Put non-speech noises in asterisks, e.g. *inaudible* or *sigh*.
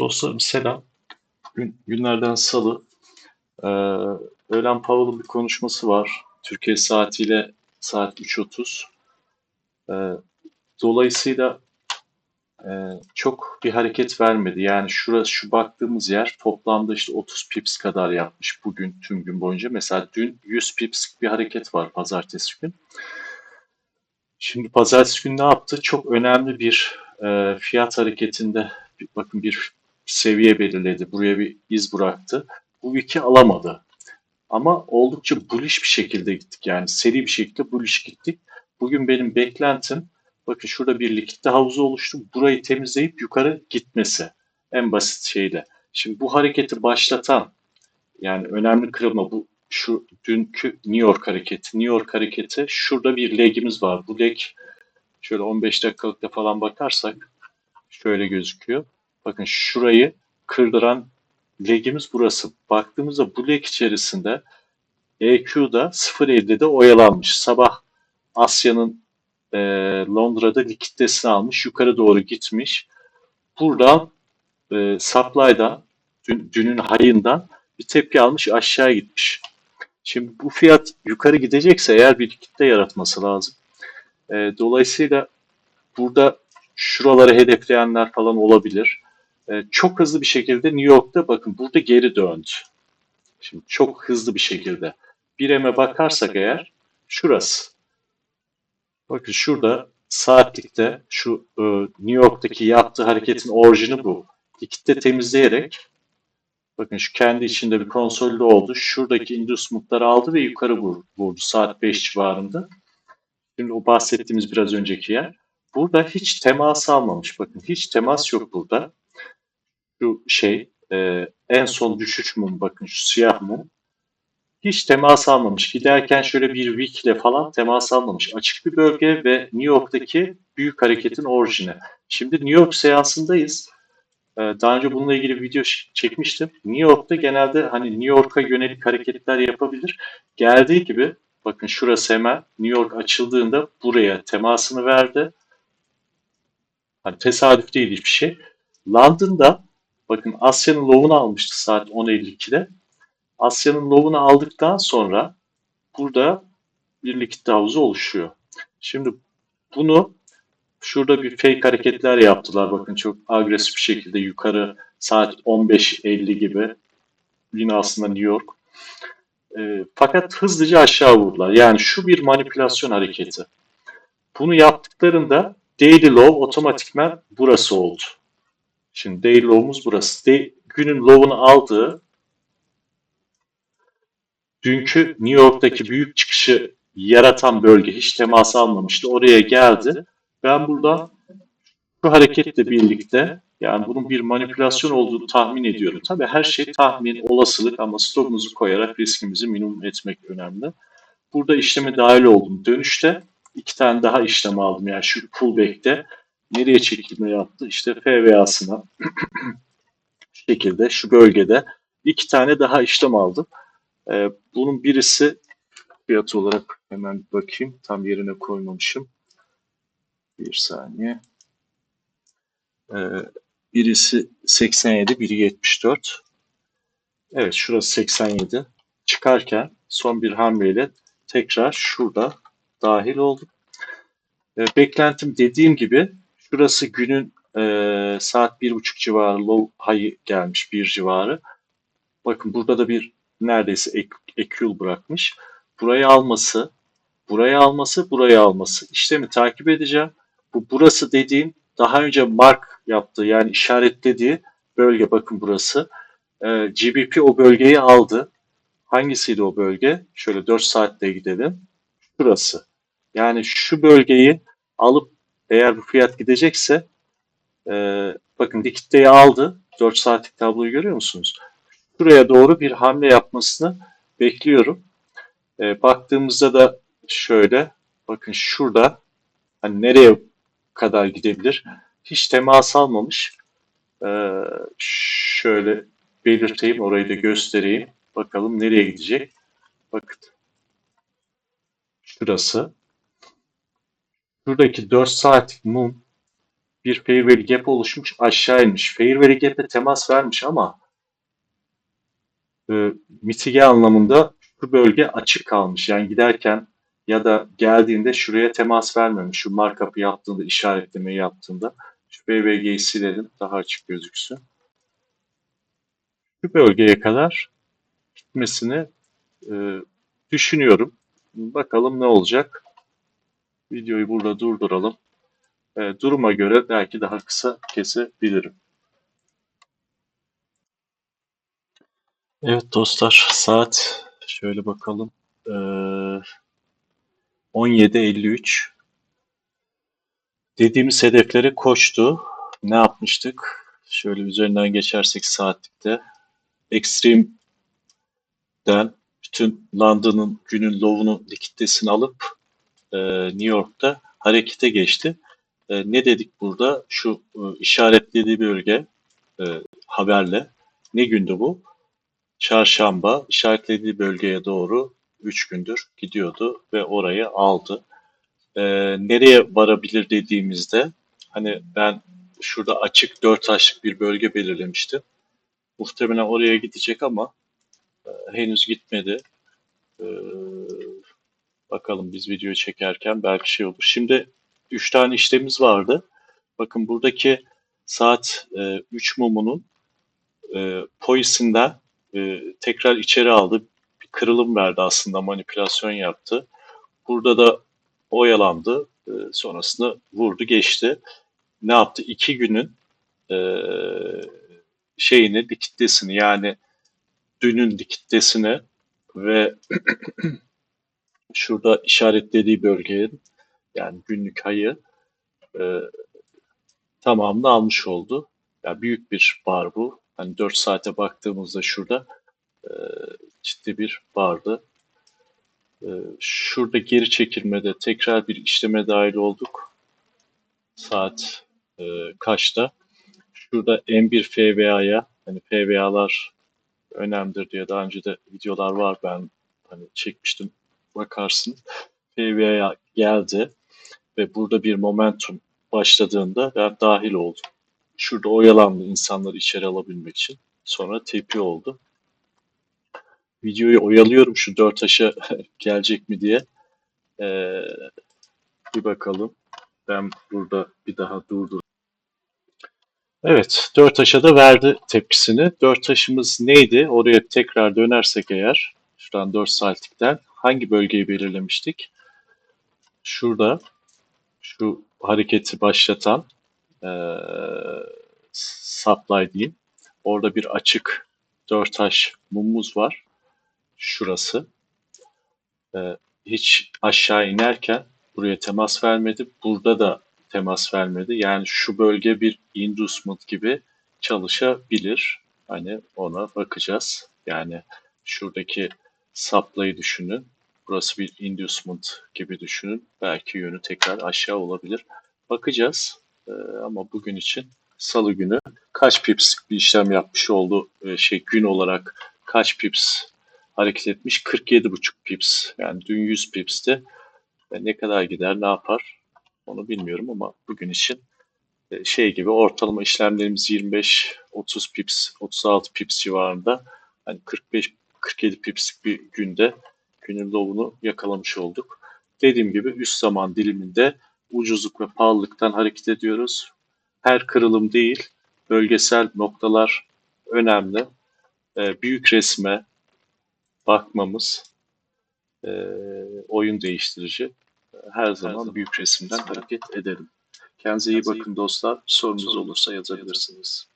Dostlarım selam. Gün, günlerden salı. Ee, öğlen Powell'ın bir konuşması var. Türkiye saatiyle saat 3.30. Ee, dolayısıyla e, çok bir hareket vermedi. Yani şurası şu baktığımız yer toplamda işte 30 pips kadar yapmış bugün tüm gün boyunca. Mesela dün 100 pips bir hareket var pazartesi gün. Şimdi pazartesi günü ne yaptı? Çok önemli bir e, fiyat hareketinde bakın bir seviye belirledi. Buraya bir iz bıraktı. Bu wiki alamadı. Ama oldukça bullish bir şekilde gittik. Yani seri bir şekilde bullish gittik. Bugün benim beklentim bakın şurada bir likitte havuzu oluştu. Burayı temizleyip yukarı gitmesi. En basit şeyle. Şimdi bu hareketi başlatan yani önemli kırılma bu şu dünkü New York hareketi. New York hareketi şurada bir legimiz var. Bu leg şöyle 15 dakikalıkta falan bakarsak şöyle gözüküyor. Bakın şurayı kırdıran legimiz burası. Baktığımızda bu leg içerisinde EQ'da 0.50'de oyalanmış. Sabah Asya'nın e, Londra'da likiditesini almış. Yukarı doğru gitmiş. Buradan e, supply'dan dün, dünün hayından bir tepki almış aşağı gitmiş. Şimdi bu fiyat yukarı gidecekse eğer bir kitle yaratması lazım. E, dolayısıyla burada şuraları hedefleyenler falan olabilir. E, çok hızlı bir şekilde New York'ta bakın burada geri döndü. Şimdi çok hızlı bir şekilde. Bir eme bakarsak eğer şurası. Bakın şurada saatlikte şu e, New York'taki yaptığı hareketin orijini bu. Likitte temizleyerek bakın şu kendi içinde bir konsolide oldu. Şuradaki inducement'ları aldı ve yukarı vur- vurdu saat 5 civarında. Şimdi o bahsettiğimiz biraz önceki yer. Burada hiç temas almamış. Bakın hiç temas yok burada. Şu şey e, en son düşüş mum bakın şu siyah mum. Hiç temas almamış. Giderken şöyle bir week ile falan temas almamış. Açık bir bölge ve New York'taki büyük hareketin orijini. Şimdi New York seansındayız. Ee, Daha önce bununla ilgili bir video çekmiştim. New York'ta genelde hani New York'a yönelik hareketler yapabilir. Geldiği gibi bakın şurası hemen New York açıldığında buraya temasını verdi. Hani tesadüf değil hiçbir şey. London'da bakın Asya'nın low'unu almıştı saat 10.52'de. Asya'nın low'unu aldıktan sonra burada bir likit havuzu oluşuyor. Şimdi bunu şurada bir fake hareketler yaptılar. Bakın çok agresif bir şekilde yukarı saat 15.50 gibi. Yine aslında New York. Ee, fakat hızlıca aşağı vurdular. Yani şu bir manipülasyon hareketi. Bunu yaptıklarında daily low otomatikman burası oldu. Şimdi daily low'umuz burası. De- günün low'unu aldığı dünkü New York'taki büyük çıkışı yaratan bölge hiç temas almamıştı. Oraya geldi. Ben burada şu hareketle birlikte yani bunun bir manipülasyon olduğunu tahmin ediyorum. Tabii her şey tahmin, olasılık ama stopumuzu koyarak riskimizi minimum etmek önemli. Burada işleme dahil oldum. Dönüşte iki tane daha işlem aldım. Yani şu pullback'te nereye çekilme yaptı? İşte FVA'sına şu *clears throat* şekilde şu bölgede iki tane daha işlem aldım. Ee, bunun birisi fiyat olarak hemen bakayım. Tam yerine koymamışım. Bir saniye. Ee, birisi 87, biri 74. Evet şurası 87. Çıkarken son bir hamleyle tekrar şurada dahil olduk. Ee, beklentim dediğim gibi şurası günün e, saat bir buçuk civarı low high gelmiş bir civarı. Bakın burada da bir neredeyse ek, ekül bırakmış. Burayı alması, burayı alması, burayı alması. İşlemi takip edeceğim. Bu burası dediğim daha önce mark yaptığı yani işaretlediği bölge bakın burası. Ee, GBP o bölgeyi aldı. Hangisiydi o bölge? Şöyle 4 saatte gidelim. Şurası. Yani şu bölgeyi alıp eğer bu fiyat gidecekse e, bakın likiditeyi aldı. 4 saatlik tabloyu görüyor musunuz? Şuraya doğru bir hamle yapmasını bekliyorum. E, baktığımızda da şöyle bakın şurada hani nereye kadar gidebilir? Hiç temas almamış. E, şöyle belirteyim orayı da göstereyim. Bakalım nereye gidecek. Bakın. Şurası. Şuradaki 4 saatlik mum bir fair value gap oluşmuş aşağı inmiş. Fair value gap'e temas vermiş ama e, mitige anlamında şu bölge açık kalmış. Yani giderken ya da geldiğinde şuraya temas vermemiş. Şu markup'ı yaptığında, işaretlemeyi yaptığında şu BVG'yi silelim daha açık gözüksün. Şu bölgeye kadar gitmesini e, düşünüyorum. Bakalım ne olacak. Videoyu burada durduralım. E, duruma göre belki daha kısa kesebilirim. Evet dostlar saat şöyle bakalım. Ee, 17.53. Dediğimiz hedeflere koştu. Ne yapmıştık? Şöyle üzerinden geçersek saatlikte. Extreme'den bütün London'ın günün low'unu likiditesini alıp e, New York'ta harekete geçti. E, ne dedik burada? Şu e, işaretlediği bölge e, haberle. Ne gündü bu? Çarşamba işaretlediği bölgeye doğru 3 gündür gidiyordu ve orayı aldı. Ee, nereye varabilir dediğimizde hani ben şurada açık 4 taşlık bir bölge belirlemiştim. Muhtemelen oraya gidecek ama e, henüz gitmedi. Ee, bakalım biz video çekerken belki şey olur. Şimdi 3 tane işlemimiz vardı. Bakın buradaki saat e, 3 mumunun e, poisinden e, tekrar içeri aldı. Bir kırılım verdi aslında manipülasyon yaptı. Burada da oyalandı. E, sonrasında vurdu geçti. Ne yaptı? İki günün e, şeyini, likiditesini yani dünün likiditesini ve *clears throat* şurada işaretlediği bölgenin yani günlük ayı e, tamamını almış oldu. Yani büyük bir bar bu. Hani 4 saate baktığımızda şurada e, ciddi bir bardı. E, şurada geri çekilmede tekrar bir işleme dahil olduk. Saat e, kaçta? Şurada M1 FVA'ya hani FVA'lar önemlidir diye daha önce de videolar var ben hani çekmiştim bakarsın. FVA'ya geldi ve burada bir momentum başladığında ben dahil oldum. Şurada oyalandı insanları içeri alabilmek için. Sonra tepi oldu. Videoyu oyalıyorum şu dört taşa *laughs* gelecek mi diye. Ee, bir bakalım. Ben burada bir daha durdur. Evet, dört taşa da verdi tepkisini. Dört taşımız neydi? Oraya tekrar dönersek eğer, şuradan 4 saatlikten hangi bölgeyi belirlemiştik? Şurada, şu hareketi başlatan e, supply diyeyim. Orada bir açık dört taş mumumuz var. Şurası. E, hiç aşağı inerken buraya temas vermedi. Burada da temas vermedi. Yani şu bölge bir inducement gibi çalışabilir. Hani ona bakacağız. Yani şuradaki supply'ı düşünün. Burası bir inducement gibi düşünün. Belki yönü tekrar aşağı olabilir. Bakacağız. Ee, ama bugün için salı günü kaç pips bir işlem yapmış oldu ee, şey gün olarak kaç pips hareket etmiş 47,5 pips yani dün 100 pipsti ne kadar gider ne yapar onu bilmiyorum ama bugün için e, şey gibi ortalama işlemlerimiz 25 30 pips 36 pips civarında hani 45 47 pipslik bir günde günün low'unu yakalamış olduk. Dediğim gibi üst zaman diliminde ucuzluk ve pahalılıktan hareket ediyoruz. Her kırılım değil, bölgesel noktalar önemli. E, büyük resme bakmamız e, oyun değiştirici. Her zaman büyük resimden hareket edelim. Kendinize iyi bakın dostlar. Sorunuz olursa yazabilirsiniz.